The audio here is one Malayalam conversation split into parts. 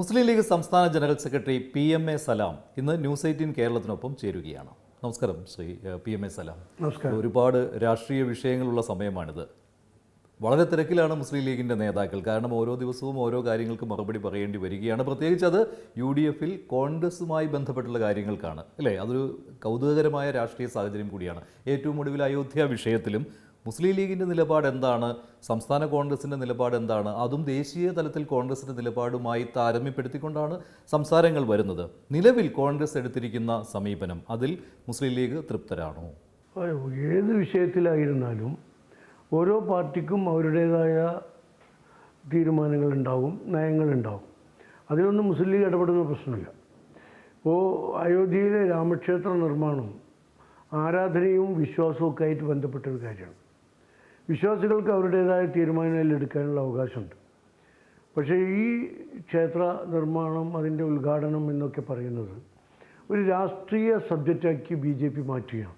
മുസ്ലിം ലീഗ് സംസ്ഥാന general secretary P M A Salam ഇന്ന് ന്യൂസ് എയ്റ്റീൻ കേരളത്തിനൊപ്പം ചേരുകയാണ്. നമസ്കാരം Sri P M A Salam. നമസ്കാരം. ഒരുപാട് രാഷ്ട്രീയ വിഷയങ്ങളുള്ള സമയമാണിത്. വളരെ തിരക്കിലാണ് മുസ്ലിം ലീഗിന്റെ നേതാക്കൾ. കാരണം ഓരോ ദിവസവും ഓരോ കാര്യങ്ങൾക്ക് മറുപടി പറയേണ്ടി വരികയാണ്. പ്രത്യേകിച്ച് അത് യു ഡി എഫിൽ കോൺഗ്രസുമായി ബന്ധപ്പെട്ടുള്ള കാര്യങ്ങൾക്കാണ്. അല്ലേ? അതൊരു കൗതുകകരമായ രാഷ്ട്രീയ സാഹചര്യം കൂടിയാണ്. ഏറ്റവും ഒടുവിൽ അയോധ്യ വിഷയത്തിലും മുസ്ലിം ലീഗിന്റെ നിലപാട് എന്താണ്? സംസ്ഥാന കോൺഗ്രസിന്റെ നിലപാട് എന്താണ്? അതും ദേശീയ തലത്തിൽ കോൺഗ്രസിന്റെ നിലപാടുമായി താരമ്യപ്പെടുത്തിക്കൊണ്ടാണ് സംസാരങ്ങൾ വരുന്നത്. നിലവിൽ കോൺഗ്രസ് എടുത്തിരിക്കുന്ന സമീപനം അതിൽ മുസ്ലിം ലീഗ് തൃപ്തരാണോ? ഏത് വിഷയത്തിലായിരുന്നാലും ഓരോ പാർട്ടിക്കും അവരുടേതായ തീരുമാനങ്ങളുണ്ടാവും നയങ്ങളുണ്ടാവും. അതിലൊന്നും മുസ്ലിം ലീഗ് ഇടപെടുന്ന പ്രശ്നമില്ല. ഇപ്പോൾ അയോധ്യയിലെ രാമക്ഷേത്ര നിർമ്മാണം ആരാധനയും വിശ്വാസവും ഒക്കെ ആയിട്ട് ബന്ധപ്പെട്ട ഒരു കാര്യമാണ്. വിശ്വാസികൾക്ക് അവരുടേതായ തീരുമാനങ്ങൾ എടുക്കാനുള്ള അവകാശമുണ്ട്. പക്ഷേ ഈ ക്ഷേത്ര നിർമ്മാണം അതിന്റെ ഉദ്ഘാടനം എന്നൊക്കെ പറയുന്നത് ഒരു രാഷ്ട്രീയ സബ്ജക്റ്റാക്കി ബി ജെ പി മാറ്റുകയാണ്.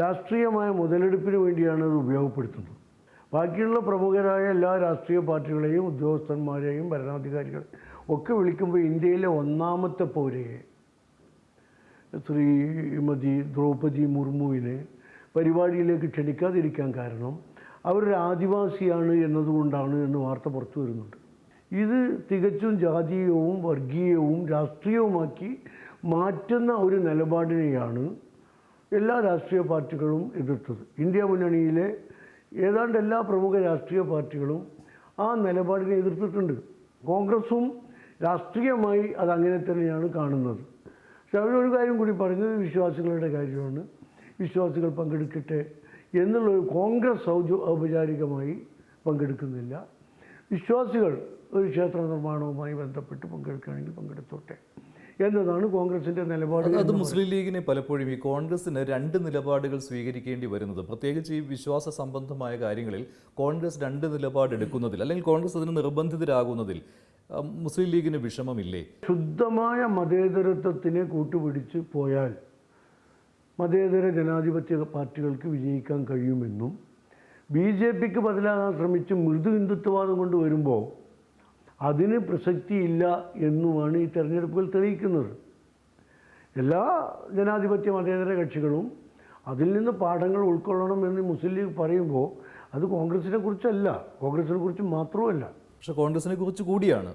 രാഷ്ട്രീയമായ മുതലെടുപ്പിന് വേണ്ടിയാണ് അത് ഉപയോഗപ്പെടുത്തുന്നത്. ബാക്കിയുള്ള പ്രമുഖരായ എല്ലാ രാഷ്ട്രീയ പാർട്ടികളെയും ഉദ്യോഗസ്ഥന്മാരെയും ഭരണാധികാരികൾ ഒക്കെ വിളിക്കുമ്പോൾ ഇന്ത്യയിലെ ഒന്നാമത്തെ പൗരയെ ശ്രീമതി ദ്രൗപദി മുർമുവിനെ പരിപാടിയിലേക്ക് ക്ഷണിക്കാതിരിക്കാൻ കാരണം അവരൊരു ആദിവാസിയാണ് എന്നതുകൊണ്ടാണ് എന്ന് വാർത്ത പുറത്തു വരുന്നുണ്ട്. ഇത് തികച്ചും ജാതീയവും വർഗീയവും രാഷ്ട്രീയവുമാക്കി മാറ്റുന്ന ഒരു നിലപാടിനെയാണ് എല്ലാ രാഷ്ട്രീയ പാർട്ടികളും എതിർത്തത്. ഇന്ത്യ മുന്നണിയിലെ ഏതാണ്ട് എല്ലാ പ്രമുഖ രാഷ്ട്രീയ പാർട്ടികളും ആ നിലപാടിനെ എതിർത്തിട്ടുണ്ട്. കോൺഗ്രസും രാഷ്ട്രീയമായി അതങ്ങനെ തന്നെയാണ് കാണുന്നത്. പക്ഷെ അവരൊരു കാര്യം കൂടി പറഞ്ഞത് വിശ്വാസികളുടെ കാര്യമാണ്. വിശ്വാസികൾ പങ്കെടുക്കട്ടെ എന്നുള്ളൊരു കോൺഗ്രസ് ഔപചാരികമായി പങ്കെടുക്കുന്നില്ല. വിശ്വാസികൾ ഒരു ക്ഷേത്ര നിർമ്മാണവുമായി ബന്ധപ്പെട്ട് പങ്കെടുക്കുകയാണെങ്കിൽ പങ്കെടുത്തോട്ടെ എന്നതാണ് കോൺഗ്രസിന്റെ നിലപാട് അത് മുസ്ലിം ലീഗിനെ പലപ്പോഴും ഈ കോൺഗ്രസിന് രണ്ട് നിലപാടുകൾ സ്വീകരിക്കേണ്ടി വരുന്നത്. പ്രത്യേകിച്ച് ഈ വിശ്വാസ സംബന്ധമായ കാര്യങ്ങളിൽ കോൺഗ്രസ് രണ്ട് നിലപാടെടുക്കുന്നതിൽ അല്ലെങ്കിൽ കോൺഗ്രസ് അതിന് നിർബന്ധിതരാകുന്നതിൽ മുസ്ലിം ലീഗിന് വിഷമമില്ലേ? ശുദ്ധമായ മതേതരത്വത്തിനെ കൂട്ടുപിടിച്ച് പോയാൽ മതേതര ജനാധിപത്യ പാർട്ടികൾക്ക് വിജയിക്കാൻ കഴിയുമെന്നും ബി ജെ പിക്ക് ബദലാകാൻ ശ്രമിച്ച് മൃദു ഹിന്ദുത്വവാദം കൊണ്ട് വരുമ്പോൾ അതിന് പ്രസക്തിയില്ല എന്നുമാണ് ഈ തെരഞ്ഞെടുപ്പുകൾ തെളിയിക്കുന്നത്. എല്ലാ ജനാധിപത്യ മതേതര കക്ഷികളും അതിൽ നിന്ന് പാഠങ്ങൾ ഉൾക്കൊള്ളണം എന്ന് മുസ്ലിം ലീഗ് പറയുമ്പോൾ അത് കോൺഗ്രസിനെ കുറിച്ചല്ല കോൺഗ്രസിനെ കുറിച്ച് മാത്രമല്ല പക്ഷെ കോൺഗ്രസിനെ കുറിച്ച് കൂടിയാണ്.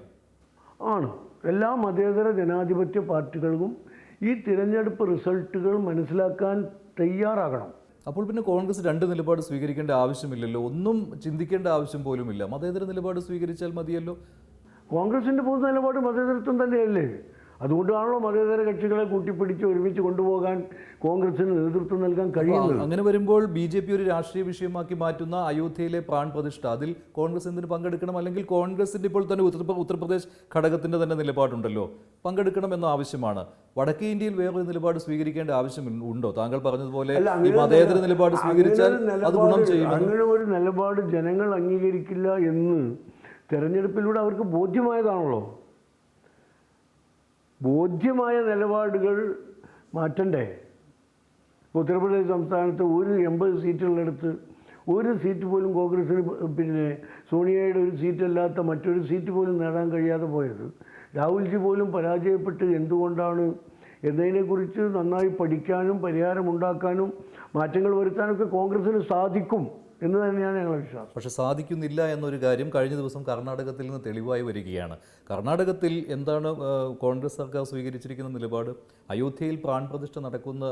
ആണ്. എല്ലാ മതേതര ജനാധിപത്യ പാർട്ടികൾക്കും ഈ തിരഞ്ഞെടുപ്പ് റിസൾട്ടുകൾ മനസ്സിലാക്കാൻ തയ്യാറാകണം. അപ്പോൾ പിന്നെ കോൺഗ്രസ് രണ്ട് നിലപാട് സ്വീകരിക്കേണ്ട ആവശ്യമില്ലല്ലോ. ഒന്നും ചിന്തിക്കേണ്ട ആവശ്യം പോലുമില്ല. മതേതര നിലപാട് സ്വീകരിച്ചാൽ മതിയല്ലോ? കോൺഗ്രസിന്റെ പൊതു നിലപാട് മതേതരത്വം തന്നെയല്ലേ? അതുകൊണ്ടാണല്ലോ മതേതര കക്ഷികളെ കൂട്ടിപ്പിടിച്ച് ഒരുമിച്ച് കൊണ്ടുപോകാൻ കോൺഗ്രസിന് നേതൃത്വം നൽകാൻ കഴിയുന്നത്. അങ്ങനെ വരുമ്പോൾ ബി ജെ പി ഒരു രാഷ്ട്രീയ വിഷയമാക്കി മാറ്റുന്ന അയോധ്യയിലെ പ്രാൺ പ്രതിഷ്ഠ അതിൽ കോൺഗ്രസ് എന്തിന് പങ്കെടുക്കണം? അല്ലെങ്കിൽ കോൺഗ്രസിന്റെ ഇപ്പോൾ തന്നെ ഉത്തർപ്രദേശ് ഘടകത്തിന്റെ തന്നെ നിലപാടുണ്ടല്ലോ. പങ്കെടുക്കണം എന്ന ആവശ്യമാണ്. വടക്കേ ഇന്ത്യയിൽ വേറൊരു നിലപാട് സ്വീകരിക്കേണ്ട ആവശ്യം ഉണ്ടോ? താങ്കൾ പറഞ്ഞതുപോലെ മതേതര നിലപാട് സ്വീകരിച്ചാൽ ഒരു അത് ഗുണം നിലപാട് അങ്ങനെ ഒരു നിലപാട് ജനങ്ങൾ അംഗീകരിക്കില്ല എന്ന് തെരഞ്ഞെടുപ്പിലൂടെ അവർക്ക് ബോധ്യമായതാണല്ലോ. ബോധ്യമായ നിലപാടുകൾ മാറ്റണ്ടേ? ഉത്തർപ്രദേശ് സംസ്ഥാനത്ത് ഒരു എൺപത് സീറ്റുകളെടുത്ത് ഒരു സീറ്റ് പോലും കോൺഗ്രസിന് പിന്നെ സോണിയയുടെ ഒരു സീറ്റല്ലാത്ത മറ്റൊരു സീറ്റ് പോലും നേടാൻ കഴിയാതെ പോയത്. രാഹുൽജി പോലും പരാജയപ്പെട്ട് എന്തുകൊണ്ടാണ് എന്നതിനെക്കുറിച്ച് നന്നായി പഠിക്കാനും പരിഹാരമുണ്ടാക്കാനും മാറ്റങ്ങൾ വരുത്താനൊക്കെ കോൺഗ്രസ്സിന് സാധിക്കും. എന്ന് തന്നെയാണ് ഞങ്ങളുടെ വിശ്വാസം. പക്ഷെ സാധിക്കുന്നില്ല എന്നൊരു കാര്യം കഴിഞ്ഞ ദിവസം കർണാടകത്തിൽ നിന്ന് തെളിവായി വരികയാണ്. കർണാടകത്തിൽ എന്താണ് കോൺഗ്രസ് സർക്കാർ സ്വീകരിച്ചിരിക്കുന്ന നിലപാട്? അയോധ്യയിൽ പ്രാൺപ്രതിഷ്ഠ നടക്കുന്ന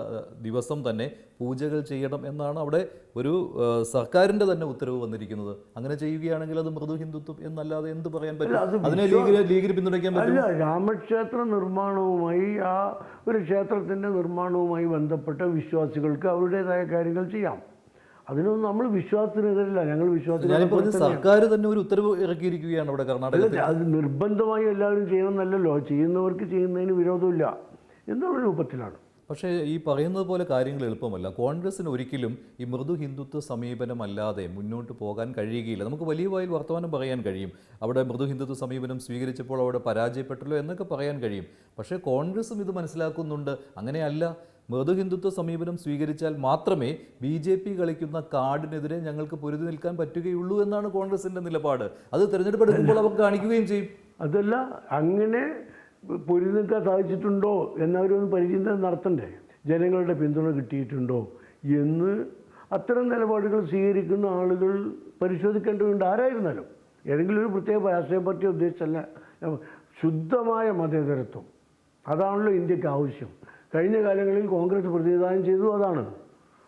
ദിവസം തന്നെ പൂജകൾ ചെയ്യണം എന്നാണ് അവിടെ ഒരു സർക്കാരിന്റെ തന്നെ ഉത്തരവ് വന്നിരിക്കുന്നത്. അങ്ങനെ ചെയ്യുകയാണെങ്കിൽ അത് മൃദു ഹിന്ദുത്വം എന്നല്ലാതെ എന്ത് പറയാൻ പറ്റും? അതിനെ ലീഗിന് ലീഗിന് പിന്തുണയ്ക്കാൻ പറ്റില്ല രാമക്ഷേത്ര നിർമ്മാണവുമായി ആ ഒരു ക്ഷേത്രത്തിന്റെ നിർമ്മാണവുമായി ബന്ധപ്പെട്ട വിശ്വാസികൾക്ക് അവരുടേതായ കാര്യങ്ങൾ ചെയ്യാം. അതിനൊന്നും നമ്മൾ വിശ്വാസത്തിനെതിരല്ല ഞങ്ങൾ വിശ്വാസത്തിന് സർക്കാർ തന്നെ ഒരു ഉത്തരവ് ഇറക്കിയിരിക്കുകയാണ് അവിടെ കർണാടകത്തിൽ. അത് നിർബന്ധമായി എല്ലാവരും ചെയ്യണമെന്നല്ലല്ലോ. ചെയ്യുന്നവർക്ക് ചെയ്യുന്നതിന് വിരോധമില്ല. എന്നുള്ള രൂപത്തിലാണ്. പക്ഷേ ഈ പറയുന്നത് പോലെ കാര്യങ്ങൾ എളുപ്പമല്ല. കോൺഗ്രസിന് ഒരിക്കലും ഈ മൃദു ഹിന്ദുത്വ സമീപനമല്ലാതെ മുന്നോട്ട് പോകാൻ കഴിയുകയില്ല. നമുക്ക് വലിയ വായിൽ വർത്തമാനം പറയാൻ കഴിയും. അവിടെ മൃദു ഹിന്ദുത്വ സമീപനം സ്വീകരിച്ചപ്പോൾ അവിടെ പരാജയപ്പെട്ടല്ലോ എന്നൊക്കെ പറയാൻ കഴിയും. പക്ഷേ കോൺഗ്രസും ഇത് മനസ്സിലാക്കുന്നുണ്ട്. അങ്ങനെയല്ല. മൃദു ഹിന്ദുത്വ സമീപനം സ്വീകരിച്ചാൽ മാത്രമേ ബി ജെ പി കളിക്കുന്ന കാർഡിനെതിരെ ഞങ്ങൾക്ക് പൊരുതി നിൽക്കാൻ പറ്റുകയുള്ളൂ എന്നാണ് കോൺഗ്രസിന്റെ നിലപാട്. അത് തെരഞ്ഞെടുപ്പ് എടുക്കുമ്പോൾ അവർ കാണിക്കുകയും ചെയ്യും. അതല്ല അങ്ങനെ പൊരുതി നിൽക്കാൻ സാധിച്ചിട്ടുണ്ടോ എന്നവരൊന്ന് പരിചിന്തനം നടത്തണ്ടേ? ജനങ്ങളുടെ പിന്തുണ കിട്ടിയിട്ടുണ്ടോ എന്ന് അത്തരം നിലപാടുകൾ സ്വീകരിക്കുന്ന ആളുകൾ പരിശോധിക്കേണ്ടതുണ്ട്. ആരായിരുന്നാലും ഏതെങ്കിലും ഒരു പ്രത്യേക രാഷ്ട്രീയ പാർട്ടി ഉദ്ദേശിച്ചല്ല. ശുദ്ധമായ മതേതരത്വം. അതാണല്ലോ ഇന്ത്യയ്ക്ക് ആവശ്യം. കഴിഞ്ഞ കാലങ്ങളിൽ കോൺഗ്രസ് പ്രതിനിധാനം ചെയ്തു അതാണ്.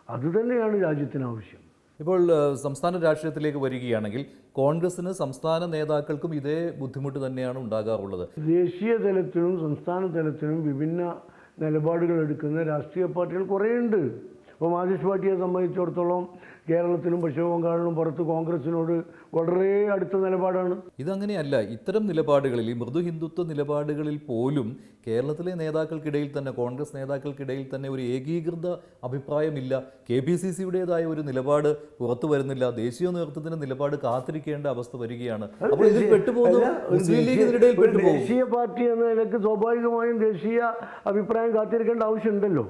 അതുതന്നെയാണ് രാജ്യത്തിന് ആവശ്യം. ഇപ്പോൾ സംസ്ഥാന രാഷ്ട്രീയത്തിലേക്ക് വരികയാണെങ്കിൽ കോൺഗ്രസിന് സംസ്ഥാന നേതാക്കൾക്കും ഇതേ ബുദ്ധിമുട്ട് തന്നെയാണ് ഉണ്ടാകാറുള്ളത്. ദേശീയ തലത്തിലും സംസ്ഥാന തലത്തിലും വിഭിന്ന നിലപാടുകൾ എടുക്കുന്ന രാഷ്ട്രീയ പാർട്ടികൾ കുറേയുണ്ട്. ഇപ്പോൾ മാർക്സിസ്റ്റ് പാർട്ടിയെ സംബന്ധിച്ചിടത്തോളം കേരളത്തിലും പശ്ചിമ ബംഗാളിലും പുറത്ത് കോൺഗ്രസിനോട് വളരെ അടുത്ത നിലപാടാണ്. ഇതങ്ങനെയല്ല ഇത്തരം നിലപാടുകളിൽ ഈ മൃദു ഹിന്ദുത്വ നിലപാടുകളിൽ പോലും കേരളത്തിലെ നേതാക്കൾക്കിടയിൽ തന്നെ കോൺഗ്രസ് നേതാക്കൾക്കിടയിൽ തന്നെ ഒരു ഏകീകൃത അഭിപ്രായമില്ല. കെ പി സി സിയുടേതായ ഒരു നിലപാട് പുറത്തു വരുന്നില്ല. ദേശീയ നേതൃത്വത്തിന്റെ നിലപാട് കാത്തിരിക്കേണ്ട അവസ്ഥ വരികയാണ്. അപ്പോൾ ഇതിൽ പെട്ടുപോകുന്നു ദേശീയ പാർട്ടി എന്ന നിലയ്ക്ക് സ്വാഭാവികമായും ദേശീയ അഭിപ്രായം കാത്തിരിക്കേണ്ട ആവശ്യമുണ്ടല്ലോ.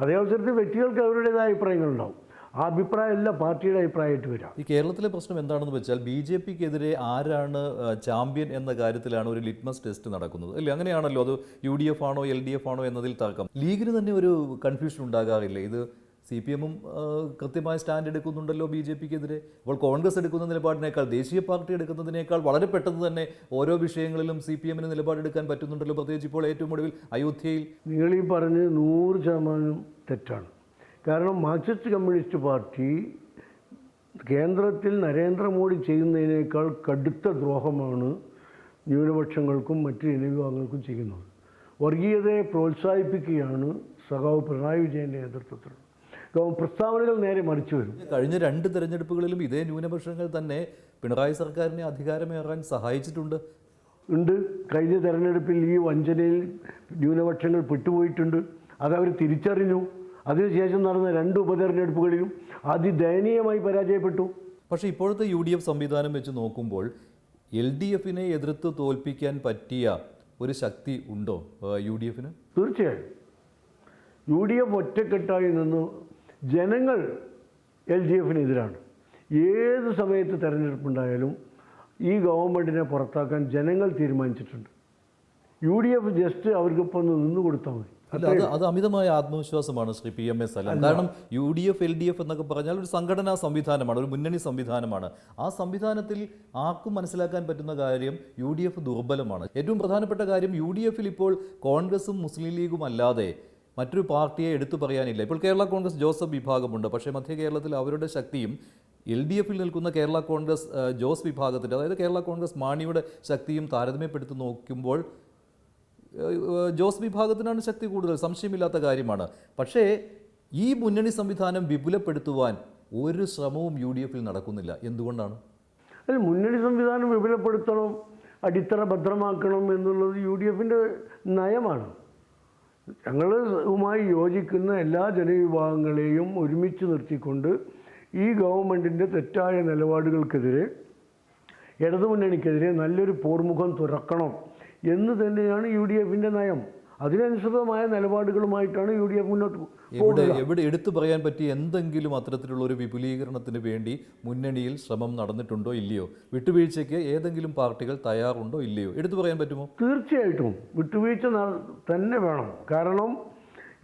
അതേ അവസരത്തിൽ വ്യക്തികൾക്ക് അവരുടേതായ അഭിപ്രായങ്ങളുണ്ടാവും. ആ അഭിപ്രായമല്ല പാർട്ടിയുടെ അഭിപ്രായമായിട്ട് വരാം ഈ കേരളത്തിലെ പ്രശ്നം എന്താണെന്ന് വെച്ചാൽ ബി ജെ പിക്കെതിരെ ആരാണ് ചാമ്പ്യൻ എന്ന കാര്യത്തിലാണ് ഒരു ലിറ്റ്മസ് ടെസ്റ്റ് നടക്കുന്നത്. അല്ലേ? അങ്ങനെയാണല്ലോ. അത് യു ഡി എഫ് ആണോ എൽ ഡി എഫ് ആണോ എന്നതിൽ തർക്കം. ലീഗിന് തന്നെ ഒരു കൺഫ്യൂഷൻ ഉണ്ടാകാറില്ല? ഇത് സി പി എമ്മും കൃത്യമായ സ്റ്റാൻഡ് എടുക്കുന്നുണ്ടല്ലോ ബി ജെ പിക്കെതിരെ. അപ്പോൾ കോൺഗ്രസ് എടുക്കുന്ന നിലപാടിനേക്കാൾ ദേശീയ പാർട്ടി എടുക്കുന്നതിനേക്കാൾ വളരെ പെട്ടെന്ന് തന്നെ ഓരോ വിഷയങ്ങളിലും സി പി എമ്മിന് നിലപാടെടുക്കാൻ പറ്റുന്നുണ്ടല്ലോ. പ്രത്യേകിച്ച് ഇപ്പോൾ ഏറ്റവും ഒടുവിൽ അയോധ്യയിൽ. നിങ്ങൾ ഈ പറഞ്ഞ് നൂറ് ശതമാനം തെറ്റാണ്. കാരണം മാർക്സിസ്റ്റ് കമ്മ്യൂണിസ്റ്റ് പാർട്ടി കേന്ദ്രത്തിൽ നരേന്ദ്രമോദി ചെയ്യുന്നതിനേക്കാൾ കടുത്ത ദ്രോഹമാണ് ന്യൂനപക്ഷങ്ങൾക്കും മറ്റ് ജനവിഭാഗങ്ങൾക്കും ചെയ്യുന്നത്. വർഗീയതയെ പ്രോത്സാഹിപ്പിക്കുകയാണ് സഖാവ് പിണറായി വിജയന്റെ നേതൃത്വത്തിൽ. ഗവ- പ്രസ്താവനകൾ നേരെ മറിച്ചു വരും. കഴിഞ്ഞ രണ്ട് തെരഞ്ഞെടുപ്പുകളിലും ഇതേ ന്യൂനപക്ഷങ്ങൾ തന്നെ പിണറായി സർക്കാരിനെ അധികാരമേറാൻ സഹായിച്ചിട്ടുണ്ട്. ഉണ്ട്. കഴിഞ്ഞ തെരഞ്ഞെടുപ്പിൽ ഈ വഞ്ചനയിൽ ന്യൂനപക്ഷങ്ങൾ പെട്ടുപോയിട്ടുണ്ട്. അതവർ തിരിച്ചറിഞ്ഞു. അതിനുശേഷം നടന്ന രണ്ട് ഉപതെരഞ്ഞെടുപ്പുകളിലും അതിദയനീയമായി പരാജയപ്പെട്ടു. പക്ഷേ ഇപ്പോഴത്തെ യു ഡി എഫ് സംവിധാനം വെച്ച് നോക്കുമ്പോൾ എൽ ഡി എഫിനെ എതിർത്ത് തോൽപ്പിക്കാൻ പറ്റിയ ഒരു ശക്തി ഉണ്ടോ യു ഡി എഫിന്? തീർച്ചയായും. യു ഡി എഫ് ഒറ്റക്കെട്ടായി നിന്ന് ജനങ്ങൾ എൽ ഡി എഫിനെതിരാണ്. ഏത് സമയത്ത് തെരഞ്ഞെടുപ്പുണ്ടായാലും ഈ ഗവൺമെന്റിനെ പുറത്താക്കാൻ ജനങ്ങൾ തീരുമാനിച്ചിട്ടുണ്ട്. യു ഡി എഫ് ജസ്റ്റ് അവർക്കൊപ്പം നിന്ന് കൊടുത്താൽ മതി. അല്ല അത് അത് അമിതമായ ആത്മവിശ്വാസമാണ് Sri P M S. Salam കാരണം U D F L D F എന്നൊക്കെ പറഞ്ഞാൽ ഒരു സംഘടനാ സംവിധാനമാണ് ഒരു മുന്നണി സംവിധാനമാണ്. ആ സംവിധാനത്തിൽ ആർക്കും മനസ്സിലാക്കാൻ പറ്റുന്ന കാര്യം യു ഡി എഫ് ദുർബലമാണ്. ഏറ്റവും പ്രധാനപ്പെട്ട കാര്യം യു ഡി എഫിൽ ഇപ്പോൾ കോൺഗ്രസും മുസ്ലിം ലീഗും അല്ലാതെ മറ്റൊരു പാർട്ടിയെ എടുത്തു പറയാനില്ല. ഇപ്പോൾ കേരള കോൺഗ്രസ് ജോസഫ് വിഭാഗമുണ്ട്. പക്ഷേ മധ്യ കേരളത്തിൽ അവരുടെ ശക്തിയും എൽ ഡി എഫിൽ നിൽക്കുന്ന കേരള കോൺഗ്രസ് ജോസ് വിഭാഗത്തിന്റെ അതായത് കേരള കോൺഗ്രസ് മാണിയുടെ ശക്തിയും താരതമ്യപ്പെടുത്തി നോക്കുമ്പോൾ ജോസ് വിഭാഗത്തിനാണ് ശക്തി കൂടുതൽ. സംശയമില്ലാത്ത കാര്യമാണ്. പക്ഷേ ഈ മുന്നണി സംവിധാനം വിപുലപ്പെടുത്തുവാൻ ഒരു ശ്രമവും യു ഡി എഫിൽ നടക്കുന്നില്ല. എന്തുകൊണ്ടാണ്? അതിൽ മുന്നണി സംവിധാനം വിപുലപ്പെടുത്തണം അടിത്തറ ഭദ്രമാക്കണം എന്നുള്ളത് യു ഡി എഫിന്റെ നയമാണ്. ഞങ്ങളുമായി യോജിക്കുന്ന എല്ലാ ജനവിഭാഗങ്ങളെയും ഒരുമിച്ച് നിർത്തിക്കൊണ്ട് ഈ ഗവൺമെന്റിന്റെ തെറ്റായ നിലപാടുകൾക്കെതിരെ ഇടതുമുന്നണിക്കെതിരെ നല്ലൊരു പോർമുഖം തുറക്കണം എന്ന് തന്നെയാണ് യു ഡി എഫിന്റെ നയം. അതിനനുസൃതമായ നിലപാടുകളുമായിട്ടാണ് യു ഡി എഫ് മുന്നോട്ട് എവിടെ എവിടെ എടുത്തു പറയാൻ പറ്റിയ എന്തെങ്കിലും അത്തരത്തിലുള്ള ഒരു വിപുലീകരണത്തിന് വേണ്ടി മുന്നണിയിൽ ശ്രമം നടന്നിട്ടുണ്ടോ ഇല്ലയോ? വിട്ടുവീഴ്ചയ്ക്ക് ഏതെങ്കിലും പാർട്ടികൾ തയ്യാറുണ്ടോ ഇല്ലയോ? എടുത്തു പറയാൻ പറ്റുമോ? തീർച്ചയായിട്ടും വിട്ടുവീഴ്ച തന്നെ വേണം. കാരണം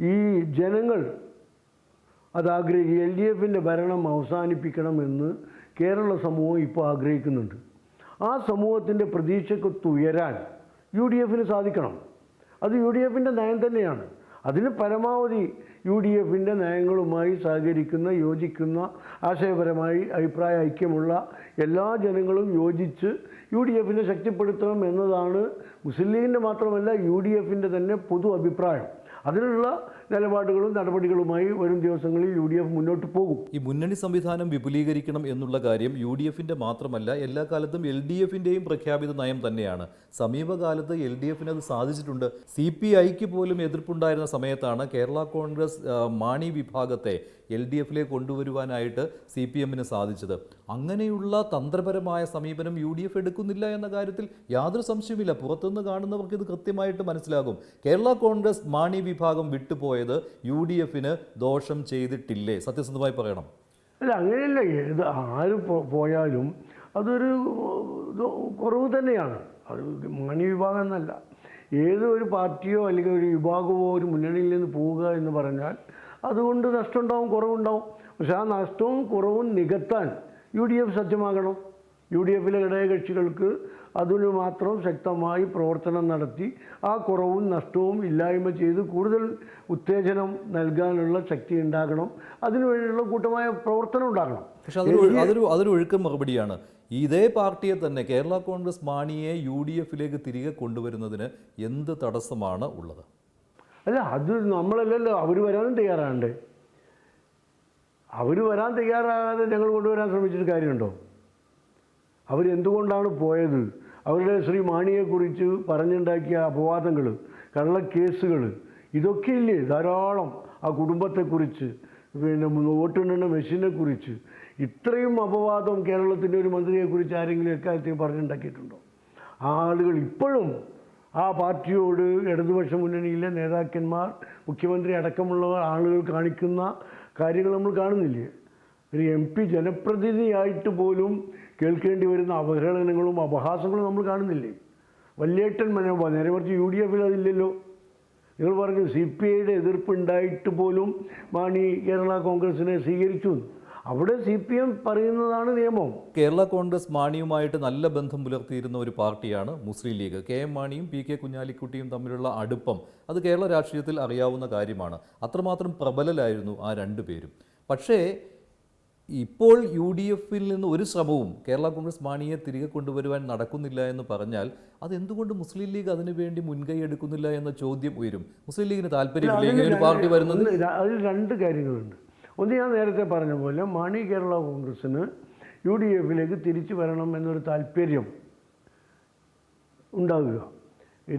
ഈ ജനങ്ങൾ അത് ആഗ്രഹിക്കുക എൽ ഡി എഫിന്റെ ഭരണം അവസാനിപ്പിക്കണമെന്ന് കേരള സമൂഹം ഇപ്പോൾ ആഗ്രഹിക്കുന്നുണ്ട്. ആ സമൂഹത്തിന്റെ പ്രതീക്ഷക്കൊത്തുയരാൻ യു ഡി എഫിന് സാധിക്കണം. അത് യു ഡി എഫിന്റെ നയം തന്നെയാണ്. അതിന് പരമാവധി യു ഡി എഫിന്റെ നയങ്ങളുമായി സഹകരിക്കുന്ന യോജിക്കുന്ന ആശയപരമായി അഭിപ്രായ ഐക്യമുള്ള എല്ലാ ജനങ്ങളും യോജിച്ച് യു ഡി എഫിനെ ശക്തിപ്പെടുത്തണം എന്നതാണ് മുസ്ലിം ലീഗിന്റെ മാത്രമല്ല യു ഡി എഫിന്റെ തന്നെ പൊതു അഭിപ്രായം. അതിനുള്ള നിലപാടുകളും നടപടികളുമായി വരും ദിവസങ്ങളിൽ യു ഡി എഫ് മുന്നോട്ട് പോകും. ഈ മുന്നണി സംവിധാനം വിപുലീകരിക്കണം എന്നുള്ള കാര്യം യു ഡി എഫിന്റെ മാത്രമല്ല എല്ലാ കാലത്തും എൽ ഡി എഫിന്റെയും പ്രഖ്യാപിത നയം തന്നെയാണ്. സമീപകാലത്ത് എൽ ഡി എഫിന് അത് സാധിച്ചിട്ടുണ്ട്. സി പി ഐക്ക് പോലും എതിർപ്പുണ്ടായിരുന്ന സമയത്താണ് കേരള കോൺഗ്രസ് മാണി വിഭാഗത്തെ എൽ ഡി എഫിലേക്ക് കൊണ്ടുവരുവാനായിട്ട് സി പി എമ്മിന് സാധിച്ചത്. അങ്ങനെയുള്ള തന്ത്രപരമായ സമീപനം യു ഡി എഫ് എടുക്കുന്നില്ല എന്ന കാര്യത്തിൽ യാതൊരു സംശയമില്ല പുറത്തുനിന്ന് കാണുന്നവർക്ക് ഇത് കൃത്യമായിട്ട് മനസ്സിലാകും. കേരള കോൺഗ്രസ് മാണി വിഭാഗം വിട്ടുപോയത് യു ഡി എഫിന് ദോഷം ചെയ്തിട്ടില്ലേ? സത്യസന്ധമായി പറയണം. അല്ല അങ്ങനെയല്ല. ഏത് ആര് പോയാലും അതൊരു കുറവ് തന്നെയാണ്. അത് മണി വിഭാഗം എന്നല്ല. ഏതൊരു പാർട്ടിയോ അല്ലെങ്കിൽ ഒരു വിഭാഗമോ ഒരു മുന്നണിയിൽ നിന്ന് പോവുക എന്ന് പറഞ്ഞാൽ അതുകൊണ്ട് നഷ്ടമുണ്ടാവും കുറവുണ്ടാവും. പക്ഷെ ആ നഷ്ടവും കുറവും നികത്താൻ യു ഡി എഫ് സജ്ജമാകണം. യു ഡി എഫിലെ ഘടകകക്ഷികൾക്ക് അതിനു മാത്രം ശക്തമായി പ്രവർത്തനം നടത്തി ആ കുറവും നഷ്ടവും ഇല്ലായ്മ ചെയ്ത് കൂടുതൽ ഉത്തേജനം നൽകാനുള്ള ശക്തി ഉണ്ടാകണം. അതിനുവേണ്ടിയുള്ള കൂട്ടമായ പ്രവർത്തനം ഉണ്ടാകണം. പക്ഷെ അതൊരു അതൊരു അതൊരു ഒഴുക്കൻ മറുപടിയാണ്. ഇതേ പാർട്ടിയെ തന്നെ കേരള കോൺഗ്രസ് മാണിയെ യു ഡി എഫിലേക്ക് തിരികെ കൊണ്ടുവരുന്നതിന് എന്ത് തടസ്സമാണ് ഉള്ളത്? അല്ല അത് നമ്മളല്ലല്ലോ. അവർ വരാനും തയ്യാറാണ്ട് അവർ വരാൻ തയ്യാറാകാതെ ഞങ്ങൾ കൊണ്ടുവരാൻ ശ്രമിച്ചിട്ട് കാര്യമുണ്ടോ? അവരെന്തുകൊണ്ടാണ് പോയത്? അവരുടെ ശ്രീ മാണിയെക്കുറിച്ച് പറഞ്ഞുണ്ടാക്കിയ അപവാദങ്ങൾ കള്ളക്കേസുകൾ ഇതൊക്കെ ഇല്ലേ ധാരാളം ആ കുടുംബത്തെക്കുറിച്ച് പിന്നെ വോട്ടെണ്ണുന്ന മെഷീനെക്കുറിച്ച് ഇത്രയും അപവാദം കേരളത്തിന്റെ ഒരു മന്ത്രിയെക്കുറിച്ച് ആരെങ്കിലും എക്കാലത്തെയും പറഞ്ഞുണ്ടാക്കിയിട്ടുണ്ടോ? ആ ആളുകൾ ഇപ്പോഴും ആ പാർട്ടിയോട് ഇടതുപക്ഷ മുന്നണിയിലെ നേതാക്കന്മാർ മുഖ്യമന്ത്രി അടക്കമുള്ള ആളുകൾ കാണിക്കുന്ന കാര്യങ്ങൾ നമ്മൾ കാണുന്നില്ലേ? ഒരു എം പി ജനപ്രതിനിധിയായിട്ട് പോലും കേൾക്കേണ്ടി വരുന്ന അവഹേളനങ്ങളും അപഹാസങ്ങളും നമ്മൾ കാണുന്നില്ലേ? വല്യേട്ടൻ മനോഭാവം നേരെ മറിച്ച് യു ഡി എഫിൽ അതില്ലല്ലോ. നിങ്ങൾ പറഞ്ഞു സി പി ഐയുടെ എതിർപ്പുണ്ടായിട്ട് പോലും മാണി കേരള കോൺഗ്രസിനെ സ്വീകരിച്ചു. അവിടെ സി പി എം പറയുന്നതാണ് നിയമം. കേരള കോൺഗ്രസ് മാണിയുമായിട്ട് നല്ല ബന്ധം പുലർത്തിയിരുന്ന ഒരു പാർട്ടിയാണ് മുസ്ലിം ലീഗ്. കെ എം മാണിയും പി കെ കുഞ്ഞാലിക്കുട്ടിയും തമ്മിലുള്ള അടുപ്പം അത് കേരള രാഷ്ട്രീയത്തിൽ അറിയാവുന്ന കാര്യമാണ്. അത്രമാത്രം പ്രബലരായിരുന്നു ആ രണ്ടു പേരും പക്ഷേ ഇപ്പോൾ യു ഡി എഫിൽ നിന്ന് ഒരു ശ്രമവും കേരള കോൺഗ്രസ് മാണിയെ തിരികെ കൊണ്ടുവരുവാൻ നടക്കുന്നില്ല എന്ന് പറഞ്ഞാൽ അതെന്തുകൊണ്ട് മുസ്ലിം ലീഗ് അതിനുവേണ്ടി മുൻകൈ എടുക്കുന്നില്ല എന്ന ചോദ്യം ഉയരും? മുസ്ലിം ലീഗിന് താല്പര്യമില്ല. ഇങ്ങനെ ഒരു പാർട്ടി വരുന്നത്? അതിൽ രണ്ട് കാര്യങ്ങളുണ്ട്. ഒന്ന് ഞാൻ നേരത്തെ പറഞ്ഞ പോലെ മാണി കേരള കോൺഗ്രസ്സിന് യു ഡി എഫിലേക്ക് തിരിച്ചു വരണം എന്നൊരു താല്പര്യം ഉണ്ടാകുക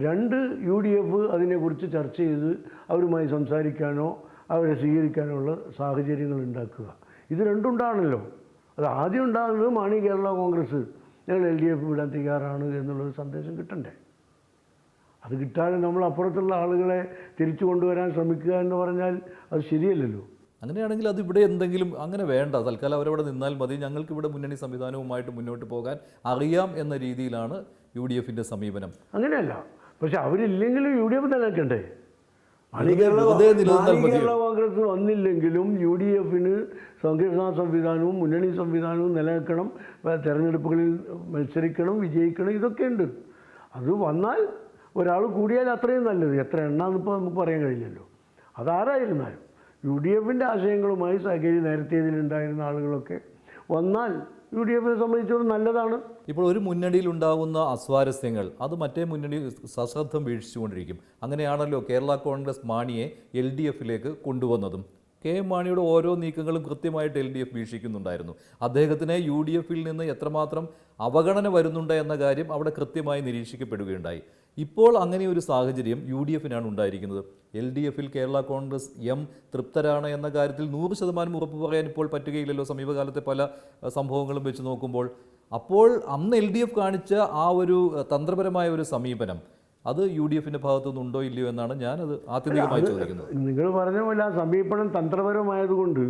രണ്ട് യു ഡി എഫ് അതിനെക്കുറിച്ച് ചർച്ച ചെയ്ത് അവരുമായി സംസാരിക്കാനോ അവരെ സ്വീകരിക്കാനോ ഉള്ള സാഹചര്യങ്ങൾ ഉണ്ടാക്കുക. ഇത് രണ്ടുണ്ടാണല്ലോ. അത് ആദ്യം ഉണ്ടാകുന്നത് മാണി കേരള കോൺഗ്രസ്. ഞങ്ങൾ എൽ ഡി എഫ് വിടാൻ തയ്യാറാണ് എന്നുള്ളൊരു സന്ദേശം കിട്ടണ്ടേ? അത് കിട്ടാതെ നമ്മൾ അപ്പുറത്തുള്ള ആളുകളെ തിരിച്ചു കൊണ്ടുവരാൻ ശ്രമിക്കുക എന്ന് പറഞ്ഞാൽ അത് ശരിയല്ലല്ലോ. അങ്ങനെയാണെങ്കിൽ അത് ഇവിടെ എന്തെങ്കിലും അങ്ങനെ വേണ്ട. തൽക്കാലം അവരവിടെ നിന്നാൽ മതി. ഞങ്ങൾക്ക് ഇവിടെ മുന്നണി സംവിധാനവുമായിട്ട് മുന്നോട്ട് പോകാൻ അറിയാം എന്ന രീതിയിലാണ് യു ഡി എഫിന്റെ സമീപനം. അങ്ങനെയല്ല. പക്ഷെ അവരില്ലെങ്കിലും യു ഡി എഫ് നിലനിൽക്കണ്ടേ? കേരള കോൺഗ്രസ് വന്നില്ലെങ്കിലും യു ഡി എഫിന് സംഘടനാ സംവിധാനവും മുന്നണി സംവിധാനവും നിലനിൽക്കണം. തെരഞ്ഞെടുപ്പുകളിൽ മത്സരിക്കണം വിജയിക്കണം ഇതൊക്കെ ഉണ്ട്. അത് വന്നാൽ ഒരാൾ കൂടിയാൽ അത്രയും നല്ലത്. എത്ര എണ്ണാന്നിപ്പോൾ നമുക്ക് പറയാൻ കഴിയില്ലല്ലോ. അതാരായിരുന്നാലും യു ഡി എഫിന്റെ ആശയങ്ങളുമായി സഹകരി നേരത്തെ ഇതിലുണ്ടായിരുന്ന ആളുകളൊക്കെ വന്നാൽ യു ഡി എഫിനെ സംബന്ധിച്ചിടത്തോളം നല്ലതാണ്. ഇപ്പോൾ ഒരു മുന്നണിയിൽ ഉണ്ടാകുന്ന അസ്വാരസ്യങ്ങൾ അത് മറ്റേ മുന്നണി സശ്രദ്ധം വീഴ്ചിച്ചുകൊണ്ടിരിക്കും അങ്ങനെയാണല്ലോ കേരള കോൺഗ്രസ് മാണിയെ എൽ ഡി എഫിലേക്ക് കൊണ്ടുവന്നതും. കെ എം മാണിയുടെ ഓരോ നീക്കങ്ങളും കൃത്യമായിട്ട് എൽ ഡി എഫ് വീക്ഷിക്കുന്നുണ്ടായിരുന്നു. അദ്ദേഹത്തിന് യു ഡി എഫിൽ നിന്ന് എത്രമാത്രം അവഗണന വരുന്നുണ്ട് എന്ന കാര്യം അവിടെ കൃത്യമായി നിരീക്ഷിക്കപ്പെടുകയുണ്ടായി. ഇപ്പോൾ അങ്ങനെ ഒരു സാഹചര്യം യു ഡി എഫിനാണ് ഉണ്ടായിരിക്കുന്നത്. എൽ ഡി എഫിൽ കേരള കോൺഗ്രസ് എം തൃപ്തരാണ് എന്ന കാര്യത്തിൽ നൂറ് ശതമാനം ഉറപ്പ് പറയാൻ ഇപ്പോൾ പറ്റുകയില്ലല്ലോ സമീപകാലത്തെ പല സംഭവങ്ങളും വെച്ച് നോക്കുമ്പോൾ. അപ്പോൾ അന്ന് എൽ ഡി എഫ് കാണിച്ച ആ ഒരു തന്ത്രപരമായ ഒരു സമീപനം അത് യു ഡി എഫിന്റെ ഭാഗത്തുനിന്ന് ഉണ്ടോ ഇല്ലയോ എന്നാണ് ഞാൻ അത് ആത്യന്തികമായി ചോദിക്കുന്നത്. നിങ്ങൾ പറഞ്ഞ പോലെ ആ സമീപനം തന്ത്രപരമായതുകൊണ്ട്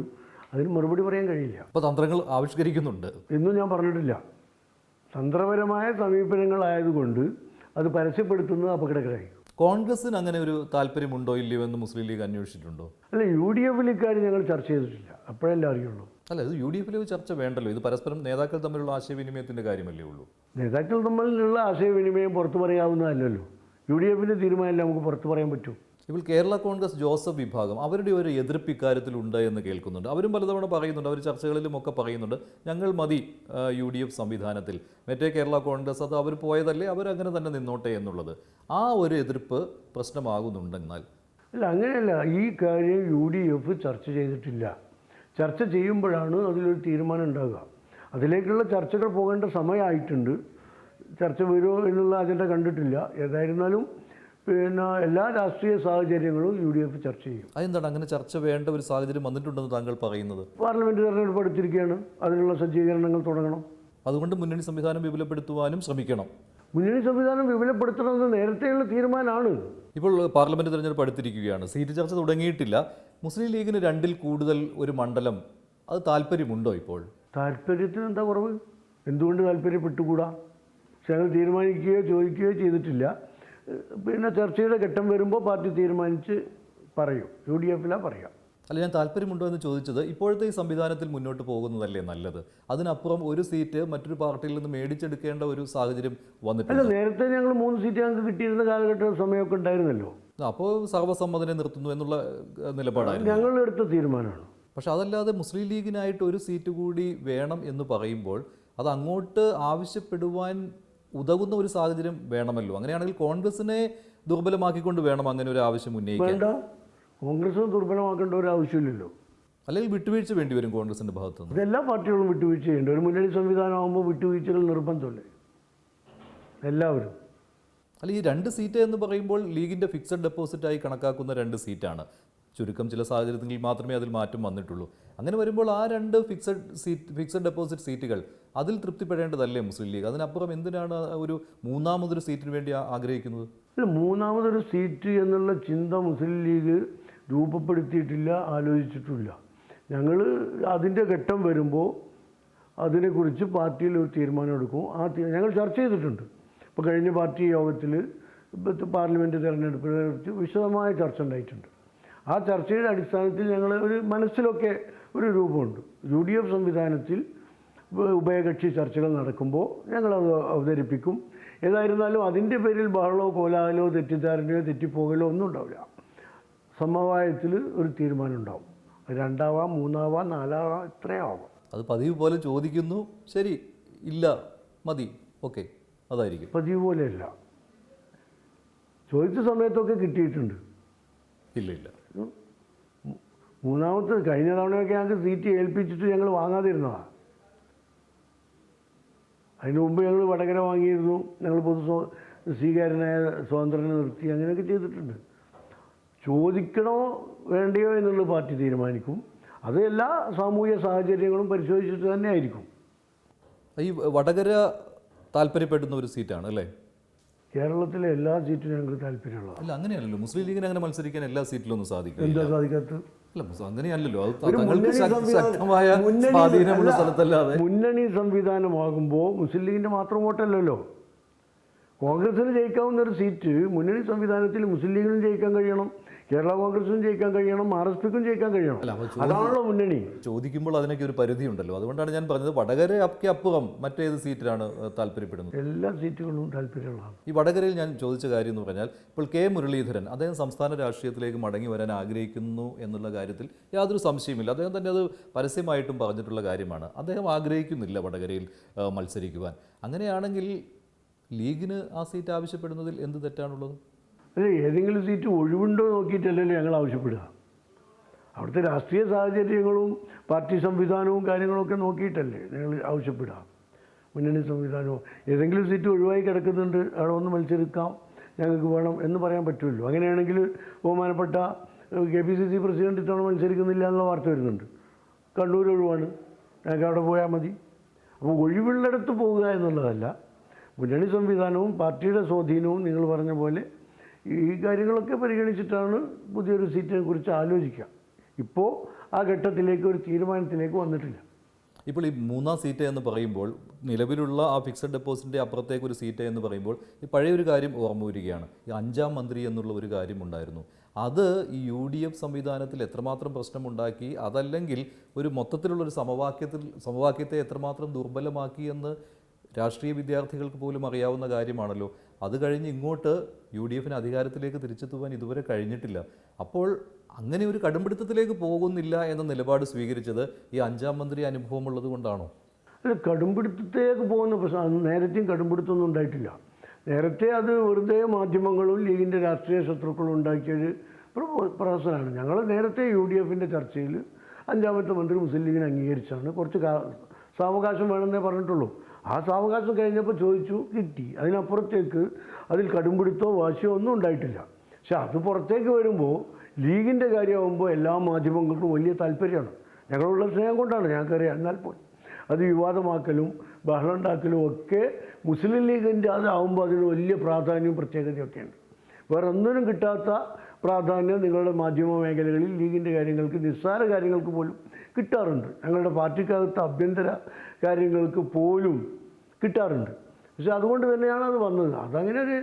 അതിന് മറുപടി പറയാൻ കഴിയില്ല. അപ്പോൾ തന്ത്രങ്ങൾ ആവിഷ്കരിക്കുന്നുണ്ട്. എന്നും ഞാൻ പറഞ്ഞിട്ടില്ല. തന്ത്രപരമായ സമീപനങ്ങളായതുകൊണ്ട് അത് പരസ്യപ്പെടുത്തുന്നത് അപകടകരമായി കോൺഗ്രസിന് അങ്ങനെ ഒരു താല്പര്യമുണ്ടോ ഇല്ലയോ എന്ന് മുസ്ലിം ലീഗ് അന്വേഷിച്ചിട്ടുണ്ടോ? അല്ല യു ഡി എഫിൽ ഇക്കാര്യം ഞങ്ങൾ ചർച്ച ചെയ്തിട്ടില്ല. അപ്പോഴല്ലേ അറിയുള്ളൂ. അല്ല ഇത് യു ഡി എഫിൽ ചർച്ച വേണ്ടല്ലോ. ഇത് പരസ്പരം നേതാക്കൾ തമ്മിലുള്ള ആശയവിനിമയത്തിന്റെ കാര്യമല്ലേ ഉള്ളൂ. നേതാക്കൾ തമ്മിലുള്ള ആശയവിനിമയം പുറത്തു പറയാവുന്നതല്ലല്ലോ. യു ഡി എഫിന്റെ തീരുമാനമല്ലേ നമുക്ക് പുറത്ത് പറയാൻ പറ്റും? ഇപ്പോൾ കേരള കോൺഗ്രസ് ജോസഫ് വിഭാഗം അവരുടെ ഒരു എതിർപ്പ് ഇക്കാര്യത്തിലുണ്ട് എന്ന് കേൾക്കുന്നുണ്ട്. അവരും പലതവണ പറയുന്നുണ്ട് അവർ ചർച്ചകളിലും ഒക്കെ പറയുന്നുണ്ട് ഞങ്ങൾ മതി യു ഡി എഫ് സംവിധാനത്തിൽ. മറ്റേ കേരള കോൺഗ്രസ് അത് അവർ പോയതല്ലേ അവരങ്ങനെ തന്നെ നിന്നോട്ടെ എന്നുള്ളത്. ആ ഒരു എതിർപ്പ് പ്രശ്നമാകുന്നുണ്ടെന്നാൽ. അല്ല അങ്ങനെയല്ല. ഈ കാര്യം യു ഡി എഫ് ചർച്ച ചെയ്തിട്ടില്ല. ചർച്ച ചെയ്യുമ്പോഴാണ് അതിലൊരു തീരുമാനം ഉണ്ടാകുക അതിലേക്കുള്ള ചർച്ചകൾ പോകേണ്ട സമയമായിട്ടുണ്ട്. ചർച്ച വരുമോ എന്നുള്ള അജണ്ട കണ്ടിട്ടില്ല. ഏതായിരുന്നാലും പിന്നെ എല്ലാ രാഷ്ട്രീയ സാഹചര്യങ്ങളും യു ഡി എഫ് ചർച്ച ചെയ്യും. അതെന്താണ്? അങ്ങനെ ചർച്ച വേണ്ട ഒരു സാഹചര്യം വന്നിട്ടുണ്ടെന്ന് താങ്കൾ പറയുന്നത്? പാർലമെന്റ് തെരഞ്ഞെടുപ്പ് അടുത്തിരിക്കുകയാണ്. അതിനുള്ള സജ്ജീകരണങ്ങൾ തുടങ്ങണം. അതുകൊണ്ട് മുന്നണി സംവിധാനം വിപുലപ്പെടുത്തുവാനും ശ്രമിക്കണം. മുന്നണി സംവിധാനം വിപുലപ്പെടുത്തണമെന്ന് നേരത്തെയുള്ള തീരുമാനമാണ്. ഇപ്പോൾ പാർലമെന്റ് തെരഞ്ഞെടുപ്പ് അടുത്തിരിക്കുകയാണ്. സീറ്റ് ചർച്ച തുടങ്ങിയിട്ടില്ല. മുസ്ലിം ലീഗിന് രണ്ടിൽ കൂടുതൽ ഒരു മണ്ഡലം. അത് താല്പര്യമുണ്ടോ ഇപ്പോൾ? താല്പര്യത്തിന് എന്താ കുറവ്? എന്തുകൊണ്ട് താല്പര്യപ്പെട്ടുകൂടാ? ഞങ്ങൾ തീരുമാനിക്കുകയോ ചോദിക്കുകയോ ചെയ്തിട്ടില്ല. പിന്നെ ചർച്ചയുടെ ഘട്ടം വരുമ്പോൾ പാർട്ടി തീരുമാനിച്ച് പറയും. യു ഡി എഫിലാണ് പറയാം. അല്ല ഞാൻ താല്പര്യമുണ്ടോ എന്ന് ചോദിച്ചത് ഇപ്പോഴത്തെ ഈ സംവിധാനത്തിൽ മുന്നോട്ട് പോകുന്നതല്ലേ നല്ലത്? അതിനപ്പുറം ഒരു സീറ്റ് മറ്റൊരു പാർട്ടിയിൽ നിന്ന് മേടിച്ചെടുക്കേണ്ട ഒരു സാഹചര്യം അല്ല നേരത്തെ ഞങ്ങൾ മൂന്ന് സീറ്റ് ഞങ്ങൾക്ക് കിട്ടിയിരുന്ന കാലഘട്ട സമയമൊക്കെ ഉണ്ടായിരുന്നല്ലോ. അപ്പോൾ സർവസമ്മതനെ നിർത്തുന്നു എന്നുള്ള നിലപാടാണ് നിലപാടായിരുന്നു. ഞങ്ങൾ എടുത്ത തീരുമാനമാണ്. പക്ഷെ അതല്ലാതെ മുസ്ലിം ലീഗിനായിട്ട് ഒരു സീറ്റ് കൂടി വേണം എന്ന് പറയുമ്പോൾ അത് അങ്ങോട്ട് ആവശ്യപ്പെടുവാൻ ഉതകുന്ന ഒരു സാഹചര്യം വേണമല്ലോ. അങ്ങനെയാണെങ്കിൽ കോൺഗ്രസിനെ ദുർബലമാക്കിക്കൊണ്ട് വേണം അങ്ങനെ ഒരു ആവശ്യം ഉന്നയിക്കാൻ. കോൺഗ്രസ് ദുർബലമാക്കേണ്ട ഒരു ആവശ്യമില്ലല്ലോ. അല്ലെങ്കിൽ വിട്ടുവീഴ്ച വേണ്ടി വരും കോൺഗ്രസിന്റെ ഭാഗത്തു നിന്ന് ഇതെല്ലാ പാർട്ടികളും വിട്ടുവീഴ്ച ചെയ്യേണ്ട ഒരു മുന്നണി സംവിധാനമാകുമ്പോൾ വിട്ടുവീഴ്ചകൾ നിർബന്ധമല്ലേ? എല്ലാവരും. അല്ല ഈ രണ്ട് സീറ്റ് എന്ന് പറയുമ്പോൾ ലീഗിന്റെ ഫിക്സഡ് ഡെപ്പോസിറ്റ് ആയി കണക്കാക്കുന്ന രണ്ട് സീറ്റാണ്. ചുരുക്കം ചില സാഹചര്യത്തിൽ മാത്രമേ അതിൽ മാറ്റം വന്നിട്ടുള്ളൂ. അങ്ങനെ വരുമ്പോൾ ആ രണ്ട് ഫിക്സഡ് സീറ്റ് ഫിക്സഡ് ഡെപ്പോസിറ്റ് സീറ്റുകൾ അതിൽ തൃപ്തിപ്പെടേണ്ടതല്ലേ മുസ്ലിം ലീഗ്? അതിനപ്പുറം എന്തിനാണ് ഒരു മൂന്നാമതൊരു സീറ്റിന് വേണ്ടി ആഗ്രഹിക്കുന്നത്? അല്ല മൂന്നാമതൊരു സീറ്റ് എന്നുള്ള ചിന്ത മുസ്ലിം ലീഗ് രൂപപ്പെടുത്തിയിട്ടില്ല ആലോചിച്ചിട്ടില്ല. ഞങ്ങൾ അതിന്റെ ഘട്ടം വരുമ്പോൾ അതിനെക്കുറിച്ച് പാർട്ടിയിൽ ഒരു തീരുമാനം എടുക്കും. ആ ഞങ്ങൾ ചർച്ച ചെയ്തിട്ടുണ്ട്. ഇപ്പോൾ കഴിഞ്ഞ പാർട്ടി യോഗത്തിൽ പാർലമെന്റ് തിരഞ്ഞെടുപ്പിനെ കുറിച്ച് വിശദമായ ചർച്ച ഉണ്ടായിട്ടുണ്ട്. ആ ചർച്ചയുടെ അടിസ്ഥാനത്തിൽ ഞങ്ങൾ ഒരു മനസ്സിലൊക്കെ ഒരു രൂപമുണ്ട്. യു ഡി എഫ് സംവിധാനത്തിൽ ഉഭയകക്ഷി ചർച്ചകൾ നടക്കുമ്പോൾ ഞങ്ങളത് അവതരിപ്പിക്കും. ഏതായിരുന്നാലും അതിന്റെ പേരിൽ ബഹളമോ കോലാഹലോ തെറ്റിദ്ധാരണയോ തെറ്റിപ്പോകലോ ഒന്നും ഉണ്ടാവില്ല. സമവായത്തിൽ ഒരു തീരുമാനം ഉണ്ടാവും രണ്ടാവാം മൂന്നാവാം നാലാവാം ഇത്രയാവാം. അത് പതിവ് പോലെ ചോദിക്കുന്നു ശരി ഇല്ല മതി ഓക്കെ അതായിരിക്കും. പതിവ് പോലെയല്ല. ചോദിച്ച സമയത്തൊക്കെ കിട്ടിയിട്ടുണ്ട്. ഇല്ല ഇല്ല. മൂന്നാമത്തെ കഴിഞ്ഞ തവണയൊക്കെ ഞങ്ങൾക്ക് സീറ്റ് ഏൽപ്പിച്ചിട്ട് ഞങ്ങൾ വാങ്ങാതിരുന്നതാണ് അതിന് മുമ്പ് ഞങ്ങൾ വടകര വാങ്ങിയിരുന്നു. ഞങ്ങൾ പൊതു സ്വ- സ്വീകാര്യനായ സ്വാതന്ത്ര്യനെ നിർത്തി അങ്ങനെയൊക്കെ ചെയ്തിട്ടുണ്ട്. ചോദിക്കണോ വേണ്ടയോ എന്നുള്ള പാർട്ടി തീരുമാനിക്കും. അത് എല്ലാ സാമൂഹ്യ സാഹചര്യങ്ങളും പരിശോധിച്ചിട്ട് തന്നെ ആയിരിക്കും. ഈ വടകര താല്പര്യപ്പെടുന്ന ഒരു സീറ്റാണ് അല്ലേ? കേരളത്തിലെ എല്ലാ സീറ്റും ഞങ്ങൾക്ക് താല്പര്യമുള്ളതാണ്. അല്ല അങ്ങനെയല്ലല്ലോ. മുസ്ലിം ലീഗിന് അങ്ങനെ മത്സരിക്കാൻ എല്ലാ സീറ്റിലൊന്നും സാധിക്കില്ല. എന്താ അല്ല മുസ് അങ്ങനെയല്ലല്ലോ. അത് ഒരു തങ്ങൾക്ക് മുന്നണി സംവിധാനം- ശക്തമായ മുന്നണി- സ്വാധീനമുള്ള അല്ല, സ്ഥലത്തല്ലാതെ. മുന്നണി സംവിധാനമാകുമ്പോൾ മുസ്ലിം ലീഗിന്റെ മാത്രം വോട്ടല്ലല്ലോ. കോൺഗ്രസിന് ജയിക്കാവുന്ന ഒരു സീറ്റ് മുന്നണി സംവിധാനത്തിൽ മുസ്ലിം ലീഗിനും ജയിക്കാൻ കഴിയണം. കേരള കോൺഗ്രസിനും ജയിക്കാൻ കഴിയണം ആർ എസ് പിക്കും ജയിക്കാൻ കഴിയണം. അതാണല്ലോ മുന്നണി. ചോദിക്കുമ്പോൾ അതിനൊക്കെ ഒരു പരിധി ഉണ്ടല്ലോ അതുകൊണ്ടാണ് ഞാൻ പറഞ്ഞത് വടകര അപ്പി അപ്പുറം മറ്റേത് സീറ്റിലാണ് താല്പര്യപ്പെടുന്നത്. എല്ലാ സീറ്റുകളും താല്പര്യമുള്ളതാണ്. ഈ വടകരയിൽ ഞാൻ ചോദിച്ച കാര്യം എന്ന് പറഞ്ഞാൽ ഇപ്പോൾ കെ മുരളീധരൻ അദ്ദേഹം സംസ്ഥാന രാഷ്ട്രീയത്തിലേക്ക് മടങ്ങി വരാൻ ആഗ്രഹിക്കുന്നു എന്നുള്ള കാര്യത്തിൽ യാതൊരു സംശയമില്ല അദ്ദേഹം തന്നെ അത് പരസ്യമായിട്ടും പറഞ്ഞിട്ടുള്ള കാര്യമാണ്. അദ്ദേഹം ആഗ്രഹിക്കുന്നില്ല വടകരയിൽ മത്സരിക്കുവാൻ. അങ്ങനെയാണെങ്കിൽ ലീഗിന് ആ സീറ്റ് ആവശ്യപ്പെടുന്നതിൽ എന്ത് തെറ്റാണുള്ളത്? അതെ ഏതെങ്കിലും സീറ്റ് ഒഴിവുണ്ടോ നോക്കിയിട്ടല്ലല്ലോ ഞങ്ങൾ ആവശ്യപ്പെടുക. അവിടുത്തെ രാഷ്ട്രീയ സാഹചര്യങ്ങളും പാർട്ടി സംവിധാനവും കാര്യങ്ങളൊക്കെ നോക്കിയിട്ടല്ലേ ഞങ്ങൾ ആവശ്യപ്പെടുക. മുന്നണി സംവിധാനവും ഏതെങ്കിലും സീറ്റ് ഒഴിവായി കിടക്കുന്നുണ്ട് അവിടെ ഒന്ന് മത്സരിക്കാം ഞങ്ങൾക്ക് വേണം എന്ന് പറയാൻ പറ്റുമല്ലോ. അങ്ങനെയാണെങ്കിൽ ബഹുമാനപ്പെട്ട K P C C president ഇത്തവണ മത്സരിക്കുന്നില്ല എന്നുള്ള വാർത്ത വരുന്നുണ്ട്. കണ്ണൂർ ഒഴിവാണ് ഞങ്ങൾക്ക് അവിടെ പോയാൽ മതി. അപ്പോൾ ഒഴിവുള്ളിടത്ത് പോവുക എന്നുള്ളതല്ല മുന്നണി സംവിധാനവും പാർട്ടിയുടെ സ്വാധീനവും നിങ്ങൾ പറഞ്ഞ പോലെ ഈ കാര്യങ്ങളൊക്കെ പരിഗണിച്ചിട്ടാണ് പുതിയൊരു സീറ്റിനെ കുറിച്ച് ആലോചിക്കുക. ഇപ്പോൾ ആ ഘട്ടത്തിലേക്ക് ഒരു തീരുമാനത്തിലേക്ക് വന്നിട്ടില്ല. ഇപ്പോൾ ഈ മൂന്നാം സീറ്റ് എന്ന് പറയുമ്പോൾ നിലവിലുള്ള ആ ഫിക്സഡ് ഡെപ്പോസിറ്റിന്റെ അപ്പുറത്തേക്ക് ഒരു സീറ്റ് എന്ന് പറയുമ്പോൾ ഈ പഴയ ഒരു കാര്യം ഓർമ്മ വരികയാണ്. ഈ അഞ്ചാം മന്ത്രി എന്നുള്ള ഒരു കാര്യം ഉണ്ടായിരുന്നു. അത് ഈ യു ഡി എഫ് സംവിധാനത്തിൽ എത്രമാത്രം പ്രശ്നമുണ്ടാക്കി അതല്ലെങ്കിൽ ഒരു മൊത്തത്തിലുള്ളൊരു സമവാക്യത്തിൽ സമവാക്യത്തെ എത്രമാത്രം ദുർബലമാക്കി എന്ന് രാഷ്ട്രീയ വിദ്യാർത്ഥികൾക്ക് പോലും അറിയാവുന്ന കാര്യമാണല്ലോ. അത് കഴിഞ്ഞ് ഇങ്ങോട്ട് യു ഡി എഫിന് അധികാരത്തിലേക്ക് തിരിച്ചെത്തുവാൻ ഇതുവരെ കഴിഞ്ഞിട്ടില്ല. അപ്പോൾ അങ്ങനെ ഒരു കടുംപിടുത്തത്തിലേക്ക് പോകുന്നില്ല എന്ന നിലപാട് സ്വീകരിച്ചത് ഈ അഞ്ചാം മന്ത്രി അനുഭവമുള്ളത് കൊണ്ടാണോ? അല്ല കടുംപിടുത്തത്തിലേക്ക് പോകുന്ന പ്രശ്നം നേരത്തെയും കടുംപിടുത്തമൊന്നും ഉണ്ടായിട്ടില്ല. നേരത്തെ അത് വെറുതെ മാധ്യമങ്ങളും ലീഗിന്റെ രാഷ്ട്രീയ ശത്രുക്കളും ഉണ്ടാക്കിയൊരു പ്ര- പ്രഹസനമാണ്. ഞങ്ങൾ നേരത്തെ യു ഡി എഫിന്റെ ചർച്ചയിൽ അഞ്ചാമത്തെ മന്ത്രി മുസ്ലിം ലീഗിനെ അംഗീകരിച്ചാണ്. കുറച്ച് സാവകാശം വേണമെന്നേ പറഞ്ഞിട്ടുള്ളൂ. ആ സാവകാശം കഴിഞ്ഞപ്പോൾ ചോദിച്ചു കിട്ടി. അതിനപ്പുറത്തേക്ക് അതിൽ കടുംപിടുത്തോ വാശിയോ ഒന്നും ഉണ്ടായിട്ടില്ല. പക്ഷെ അത് പുറത്തേക്ക് വരുമ്പോൾ ലീഗിന്റെ കാര്യമാകുമ്പോൾ എല്ലാ മാധ്യമങ്ങൾക്കും വലിയ താല്പര്യമാണ്. ഞങ്ങളുള്ള സ്നേഹം കൊണ്ടാണ് ഞങ്ങൾക്കറിയാം. എന്നാൽ പോയി അത് വിവാദമാക്കലും ബഹളം ഉണ്ടാക്കലും ഒക്കെ മുസ്ലിം ലീഗിന്റെ അതാവുമ്പോൾ അതിന് വലിയ പ്രാധാന്യവും പ്രത്യേകതയൊക്കെയാണ് വേറെ ഒന്നിനും കിട്ടാത്ത പ്രാധാന്യം നിങ്ങളുടെ മാധ്യമ മേഖലകളിൽ ലീഗിന്റെ കാര്യങ്ങൾക്ക് നിസ്സാര കാര്യങ്ങൾക്ക് പോലും കിട്ടാറുണ്ട്. ഞങ്ങളുടെ പാർട്ടിക്കകത്ത് ആഭ്യന്തര കാര്യങ്ങൾക്ക് പോലും കിട്ടാറുണ്ട്. പക്ഷെ അതുകൊണ്ട് തന്നെയാണ് അത് വന്നത്. അതങ്ങനെ ഒരു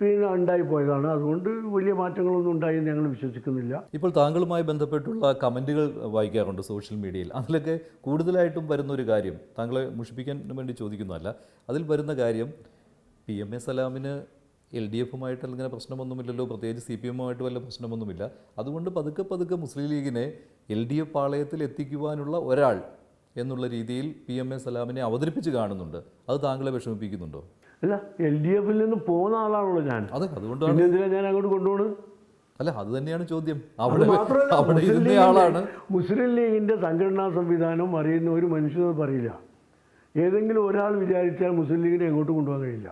പിന്നെ ഉണ്ടായി പോയതാണ്. അതുകൊണ്ട് വലിയ മാറ്റങ്ങളൊന്നും ഉണ്ടായി എന്ന് ഞങ്ങൾ വിശ്വസിക്കുന്നില്ല. ഇപ്പോൾ താങ്കളുമായി ബന്ധപ്പെട്ടുള്ള കമന്റുകൾ വായിക്കാറുണ്ട് സോഷ്യൽ മീഡിയയിൽ. അതിലൊക്കെ കൂടുതലായിട്ടും വരുന്ന ഒരു കാര്യം താങ്കളെ മുഷിപ്പിക്കാൻ വേണ്ടി ചോദിക്കുന്നതല്ല അതിൽ വരുന്ന കാര്യം പി എം എ സലാമിന് എൽ ഡി എഫുമായിട്ട് അങ്ങനെ പ്രശ്നമൊന്നുമില്ലല്ലോ പ്രത്യേകിച്ച് സി പി എമ്മുമായിട്ട് വല്ല പ്രശ്നമൊന്നുമില്ല. അതുകൊണ്ട് പതുക്കെ പതുക്കെ മുസ്ലിം ലീഗിനെ എൽ ഡി എഫ് പാളയത്തിൽ എത്തിക്കുവാനുള്ള ഒരാൾ എന്നുള്ള രീതിയിൽ പി എം എ സലാമിനെ അവതരിപ്പിച്ച് കാണുന്നുണ്ട്. അത് താങ്കളെ വിഷമിപ്പിക്കുന്നുണ്ടോ? അല്ല എൽ ഡി എഫിൽ നിന്ന് പോകുന്ന ആളാണല്ലോ ഞാൻ. അതെ അതുകൊണ്ടാണ് ഞാൻ അങ്ങോട്ട് കൊണ്ടുപോണ് അല്ല അത് തന്നെയാണ് ചോദ്യം. അവിടെ അവിടെ മുസ്ലിം ലീഗിന്റെ സംഘടനാ സംവിധാനം അറിയുന്ന ഒരു മനുഷ്യനത് പറയില്ല. ഏതെങ്കിലും ഒരാൾ വിചാരിച്ചാൽ മുസ്ലിം ലീഗിനെ എങ്ങോട്ട് കൊണ്ടുപോകാൻ കഴിയില്ല.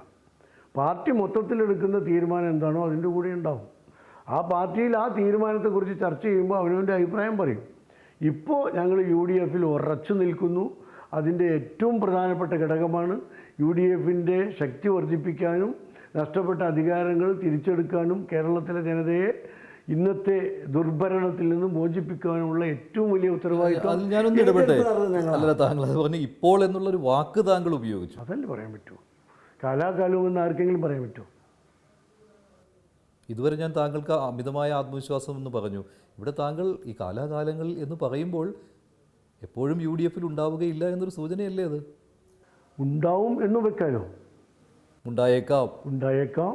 പാർട്ടി മൊത്തത്തിലെടുക്കുന്ന തീരുമാനം എന്താണോ അതിന്റെ കൂടെ ഉണ്ടാവും. ആ പാർട്ടിയിൽ ആ തീരുമാനത്തെക്കുറിച്ച് ചർച്ച ചെയ്യുമ്പോൾ അവനവന്റെ അഭിപ്രായം പറയും. ഇപ്പോൾ ഞങ്ങൾ യു ഡി എഫിൽ ഉറച്ചു നിൽക്കുന്നു. അതിന്റെ ഏറ്റവും പ്രധാനപ്പെട്ട ഘടകമാണ് യു ഡി എഫിന്റെ ശക്തി വർദ്ധിപ്പിക്കാനും നഷ്ടപ്പെട്ട അധികാരങ്ങൾ തിരിച്ചെടുക്കാനും കേരളത്തിലെ ജനതയെ ഇന്നത്തെ ദുർഭരണത്തിൽ നിന്ന് മോചിപ്പിക്കാനുമുള്ള ഏറ്റവും വലിയ ഉത്തരവാദിത്വം ഞാനൊന്ന് ഇടപെട്ടെ. അല്ല താങ്കൾ അത് പറഞ്ഞ് ഇപ്പോൾ എന്നുള്ളൊരു വാക്ക് താങ്കൾ ഉപയോഗിച്ചു. അതല്ലേ പറയാൻ പറ്റുമോ കാലാകാലവും എന്ന് ആർക്കെങ്കിലും പറയാൻ പറ്റുമോ ഇതുവരെ ഞാൻ താങ്കൾക്ക് അമിതമായ ആത്മവിശ്വാസം എന്ന് പറഞ്ഞു. ഇവിടെ താങ്കൾ ഈ കാലാകാലങ്ങൾ എന്ന് പറയുമ്പോൾ എപ്പോഴും യു ഡി എഫിൽ ഉണ്ടാവുകയില്ല എന്നൊരു സൂചനയല്ലേ അത്? ഉണ്ടാവും എന്ന് വെക്കാനോ? ഉണ്ടായേക്കാം. ഉണ്ടായേക്കാം.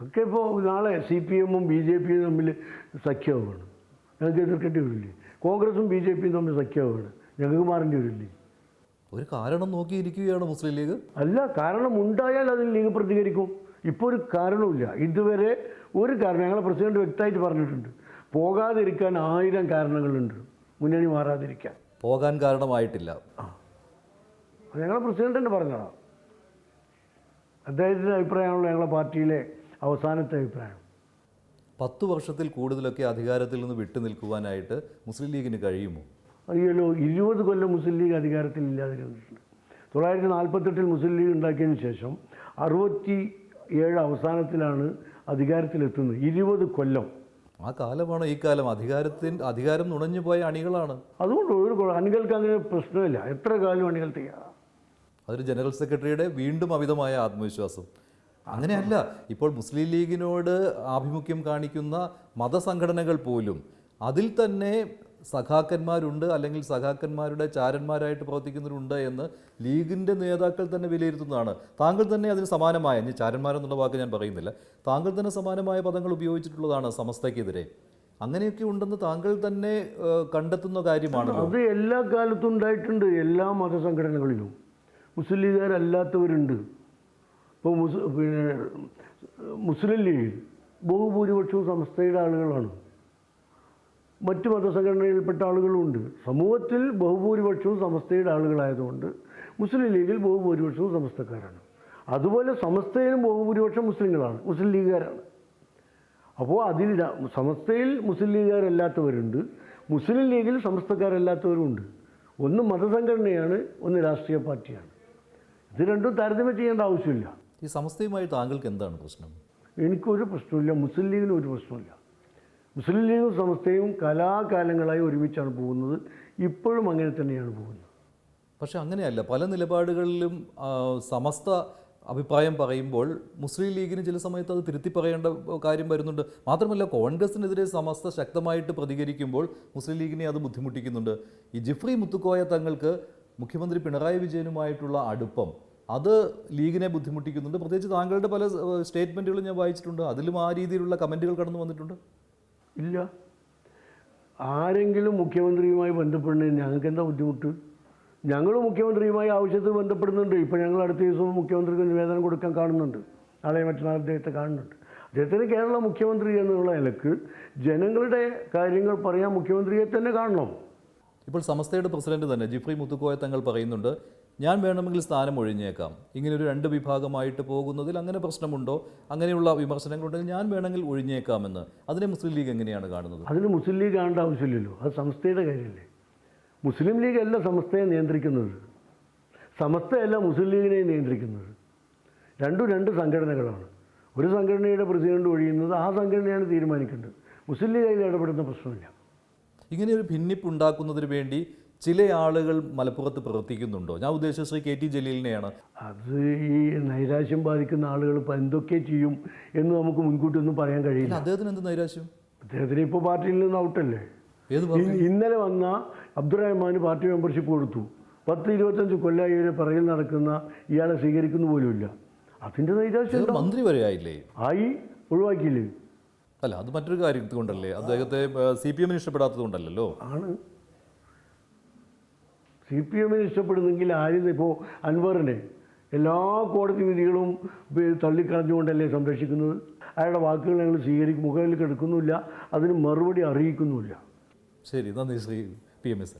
അതൊക്കെ ഇപ്പോൾ നാളെ സി പി എമ്മും ബി ജെ പിയും തമ്മിൽ സഖ്യമാവുകയാണ്. ഞങ്ങൾക്ക് എതിർക്കേണ്ടി വരില്ലേ? കോൺഗ്രസും ബി ജെ പിയും തമ്മിൽ സഖ്യമാവുകയാണ്. ഞങ്ങൾക്ക് മാറേണ്ടി വരില്ലേ? ഒരു കാരണം നോക്കിയിരിക്കുകയാണ് മുസ്ലിം ലീഗ്. അല്ല കാരണം ഉണ്ടായാൽ അതിൽ ലീഗ് പ്രതികരിക്കും. ഇപ്പോൾ ഒരു കാരണവുമില്ല. ഇതുവരെ ഒരു കാരണം ഞങ്ങളെ പ്രസിഡന്റ് വ്യക്തമായിട്ട് പറഞ്ഞിട്ടുണ്ട്. പോകാതിരിക്കാൻ ആയിരം കാരണങ്ങളുണ്ട്. മുന്നണി മാറാതിരിക്കാൻ. പോകാൻ കാരണമായിട്ടില്ല. ഞങ്ങളെ പ്രസിഡന്റ് തന്നെ പറഞ്ഞതാണ് അദ്ദേഹത്തിന്റെ അഭിപ്രായമാണല്ലോ ഞങ്ങളെ പാർട്ടിയിലെ അവസാനത്തെ അഭിപ്രായം. പത്ത് വർഷത്തിൽ കൂടുതലൊക്കെ അധികാരത്തിൽ നിന്ന് വിട്ടു നിൽക്കുവാനായിട്ട് മുസ്ലിം ലീഗിന് കഴിയുമോ? അയ്യല്ലോ ഇരുപത് കൊല്ലം മുസ്ലിം ലീഗ് അധികാരത്തിൽ ഇല്ലാതിരുന്നിട്ടുണ്ട്. തൊള്ളായിരത്തി നാൽപ്പത്തെട്ടിൽ മുസ്ലിം ലീഗ് ഉണ്ടാക്കിയതിന് ശേഷം അറുപത്തി ഏഴ് അവസാനത്തിലാണ് അധികാരത്തിലെത്തുന്നത്. ഇരുപത് കൊല്ലം. ആ കാലമാണ് ഈ കാലം. അധികാരത്തിൻ അധികാരം നുണഞ്ഞു പോയ അണികളാണ്. അതുകൊണ്ട് ഒരു അണികൾക്ക് അങ്ങനെ പ്രശ്നമില്ല. എത്ര കാലം അണികൾ തയ്യാറാണ് അതൊരു ജനറൽ സെക്രട്ടറിയുടെ വീണ്ടും അമിതമായ ആത്മവിശ്വാസം. അങ്ങനെയല്ല. ഇപ്പോൾ മുസ്ലിം ലീഗിനോട് ആഭിമുഖ്യം കാണിക്കുന്ന മതസംഘടനകൾ പോലും അതിൽ തന്നെ സഖാക്കന്മാരുണ്ട് അല്ലെങ്കിൽ സഖാക്കന്മാരുടെ ചാരന്മാരായിട്ട് പ്രവർത്തിക്കുന്നവരുണ്ട് എന്ന് ലീഗിന്റെ നേതാക്കൾ തന്നെ വിലയിരുത്തുന്നതാണ്. താങ്കൾ തന്നെ അതിന് സമാനമായ ഇനി ചാരന്മാരെന്നുള്ള വാക്ക് ഞാൻ പറയുന്നില്ല താങ്കൾ തന്നെ സമാനമായ പദങ്ങൾ ഉപയോഗിച്ചിട്ടുള്ളതാണ് സമസ്തയ്ക്കെതിരെ. അങ്ങനെയൊക്കെ ഉണ്ടെന്ന് താങ്കൾ തന്നെ കണ്ടെത്തുന്ന കാര്യമാണ് അത് എല്ലാ കാലത്തും ഉണ്ടായിട്ടുണ്ട് എല്ലാ മതസംഘടനകളിലും. മുസ്ലിം ലീഗുകാരല്ലാത്തവരുണ്ട്. ഇപ്പോൾ മുസ് പിന്നെ മുസ്ലിം ലീഗ് ബഹുഭൂരിപക്ഷവും സമസ്തയുടെ ആളുകളാണ്. മറ്റ് മതസംഘടനയിൽപ്പെട്ട ആളുകളുമുണ്ട് സമൂഹത്തിൽ ബഹുഭൂരിപക്ഷവും സമസ്തയുടെ ആളുകളായതുകൊണ്ട് മുസ്ലിം ലീഗിൽ ബഹുഭൂരിപക്ഷവും സമസ്തക്കാരാണ്. അതുപോലെ സമസ്തയിലും ബഹുഭൂരിപക്ഷം മുസ്ലിങ്ങളാണ് മുസ്ലിം ലീഗുകാരാണ്. അപ്പോൾ അതിൽ സമസ്തയിൽ മുസ്ലിം ലീഗുകാരല്ലാത്തവരുണ്ട് മുസ്ലിം ലീഗിൽ സമസ്തക്കാരല്ലാത്തവരുമുണ്ട്. ഒന്ന് മതസംഘടനയാണ് ഒന്ന് രാഷ്ട്രീയ പാർട്ടിയാണ്. ഇത് രണ്ടും താരതമ്യം ചെയ്യേണ്ട ആവശ്യമില്ല. ഈ സമസ്തയുമായി താങ്കൾക്ക് എന്താണ് പ്രശ്നം? എനിക്കൊരു പ്രശ്നമില്ല മുസ്ലിം ലീഗിന് ഒരു പ്രശ്നമില്ല മുസ്ലിം ലീഗ് സമസ്തയും കലാകാലങ്ങളായി ഒരുമിച്ചാണ് പോകുന്നത്. ഇപ്പോഴും അങ്ങനെ തന്നെയാണ് പോകുന്നത്. പക്ഷെ അങ്ങനെയല്ല. പല നിലപാടുകളിലും സമസ്ത അഭിപ്രായം പറയുമ്പോൾ മുസ്ലിം ലീഗിന് ചില സമയത്ത് അത് തിരുത്തി പറയേണ്ട കാര്യം വരുന്നുണ്ട്. മാത്രമല്ല കോൺഗ്രസിനെതിരെ സമസ്ത ശക്തമായിട്ട് പ്രതികരിക്കുമ്പോൾ മുസ്ലിം ലീഗിനെ അത് ബുദ്ധിമുട്ടിക്കുന്നുണ്ട്. ഈ ജിഫ്രി മുത്തുക്കോയ തങ്ങൾക്ക് മുഖ്യമന്ത്രി പിണറായി വിജയനുമായിട്ടുള്ള അടുപ്പം അത് ലീഗിനെ ബുദ്ധിമുട്ടിക്കുന്നുണ്ട്. പ്രത്യേകിച്ച് താങ്കളുടെ പല സ്റ്റേറ്റ്മെന്റുകളും ഞാൻ വായിച്ചിട്ടുണ്ട്. അതിലും ആ രീതിയിലുള്ള കമന്റുകൾ കടന്നു വന്നിട്ടുണ്ട്. ഇല്ല. ആരെങ്കിലും മുഖ്യമന്ത്രിയുമായി ബന്ധപ്പെടുന്നതിന് ഞങ്ങൾക്ക് എന്താ ബുദ്ധിമുട്ട്? ഞങ്ങൾ മുഖ്യമന്ത്രിയുമായി ആവശ്യത്തിൽ ബന്ധപ്പെടുന്നുണ്ട്. ഇപ്പോൾ ഞങ്ങൾ അടുത്ത ദിവസം മുഖ്യമന്ത്രിക്ക് നിവേദനം കൊടുക്കാൻ കാണുന്നുണ്ട്. നാളെ മറ്റന്നാൾ അദ്ദേഹത്തെ കാണുന്നുണ്ട്. അദ്ദേഹത്തിന് കേരള മുഖ്യമന്ത്രി എന്നുള്ള നിലയ്ക്ക് ജനങ്ങളുടെ കാര്യങ്ങൾ പറയാൻ മുഖ്യമന്ത്രിയെ തന്നെ കാണണം. ഇപ്പോൾ സമസ്തയുടെ പ്രസിഡന്റ് തന്നെ ജിഫ്രി മുത്തുക്കോയ തങ്ങൾ പറയുന്നുണ്ട് ഞാൻ വേണമെങ്കിൽ സ്ഥാനം ഒഴിഞ്ഞേക്കാം. ഇങ്ങനെ ഒരു രണ്ട് വിഭാഗമായിട്ട് പോകുന്നതിൽ അങ്ങനെ പ്രശ്നമുണ്ടോ? അങ്ങനെയുള്ള വിമർശനങ്ങളുണ്ടെങ്കിൽ ഞാൻ വേണമെങ്കിൽ ഒഴിഞ്ഞേക്കാമെന്ന്. അതിനെ മുസ്ലിം ലീഗ് എങ്ങനെയാണ് കാണുന്നത്? അതിന് മുസ്ലിം ലീഗ് കാണേണ്ട ആവശ്യമില്ലല്ലോ. അത് സംസ്ഥയുടെ കാര്യമല്ലേ? മുസ്ലിം ലീഗ് അല്ല സംസ്ഥയെ നിയന്ത്രിക്കുന്നത്. സമസ്തയല്ല മുസ്ലിം ലീഗിനെ നിയന്ത്രിക്കുന്നത്. രണ്ടും രണ്ട് സംഘടനകളാണ്. ഒരു സംഘടനയുടെ പ്രസിഡന്റ് ഒഴിയുന്നത് ആ സംഘടനയാണ് തീരുമാനിക്കേണ്ടത്. മുസ്ലിം ലീഗ് അതിൽ ഇടപെടുന്ന പ്രശ്നമില്ല. ഇങ്ങനെ ഒരു ഭിന്നിപ്പ് ഉണ്ടാക്കുന്നതിന് വേണ്ടി ചില ആളുകൾ മലപ്പുറത്ത് പ്രവർത്തിക്കുന്നുണ്ടോ? ഞാൻ ഉദ്ദേശിച്ച ശ്രീ കെ ടി ജലീലിനെയാണ്. അത് ഈ നൈരാശ്യം ബാധിക്കുന്ന ആളുകൾ ഇപ്പം എന്തൊക്കെ ചെയ്യും എന്ന് നമുക്ക് മുൻകൂട്ടി ഒന്നും പറയാൻ കഴിയില്ല. അദ്ദേഹത്തിന് എന്ത് നൈരാശ്യം? അദ്ദേഹത്തിന് ഇപ്പോൾ പാർട്ടിയിൽ നിന്ന് ഔട്ടല്ലേ? ഏത് ഇന്നലെ വന്ന അബ്ദുറഹ്മാന് പാർട്ടി മെമ്പർഷിപ്പ് കൊടുത്തു. പത്ത് ഇരുപത്തഞ്ച് കൊല്ലമായി ഇവരെ പറയിൽ നടക്കുന്ന ഇയാളെ സ്വീകരിക്കുന്ന പോലുമില്ല അതിന്റെ നൈരാശ്യം മന്ത്രി വരെ ആയില്ലേ? ആയി ഒഴിവാക്കിയില്ലേ? അല്ല അത് മറ്റൊരു കാര്യം കൊണ്ടല്ലേ? അദ്ദേഹത്തെ സി പി എമ്മിന് ഇഷ്ടപ്പെടാത്തത് കൊണ്ടല്ലോ ആണ്. സി പി എമ്മിന് ഇഷ്ടപ്പെടുന്നെങ്കിൽ ആരും ഇപ്പോൾ അൻവറിനെ എല്ലാ കോടതി വിധികളും തള്ളിക്കളഞ്ഞുകൊണ്ടല്ലേ സംരക്ഷിക്കുന്നത്? അയാളുടെ വാക്കുകൾ ഞങ്ങൾ സ്വീകരിക്കും മുഖവിലേക്ക് എടുക്കുന്നുമില്ല അതിന് മറുപടി അറിയിക്കുന്നുമില്ല. ശരി നന്ദി ശ്രീ പി എം എസ്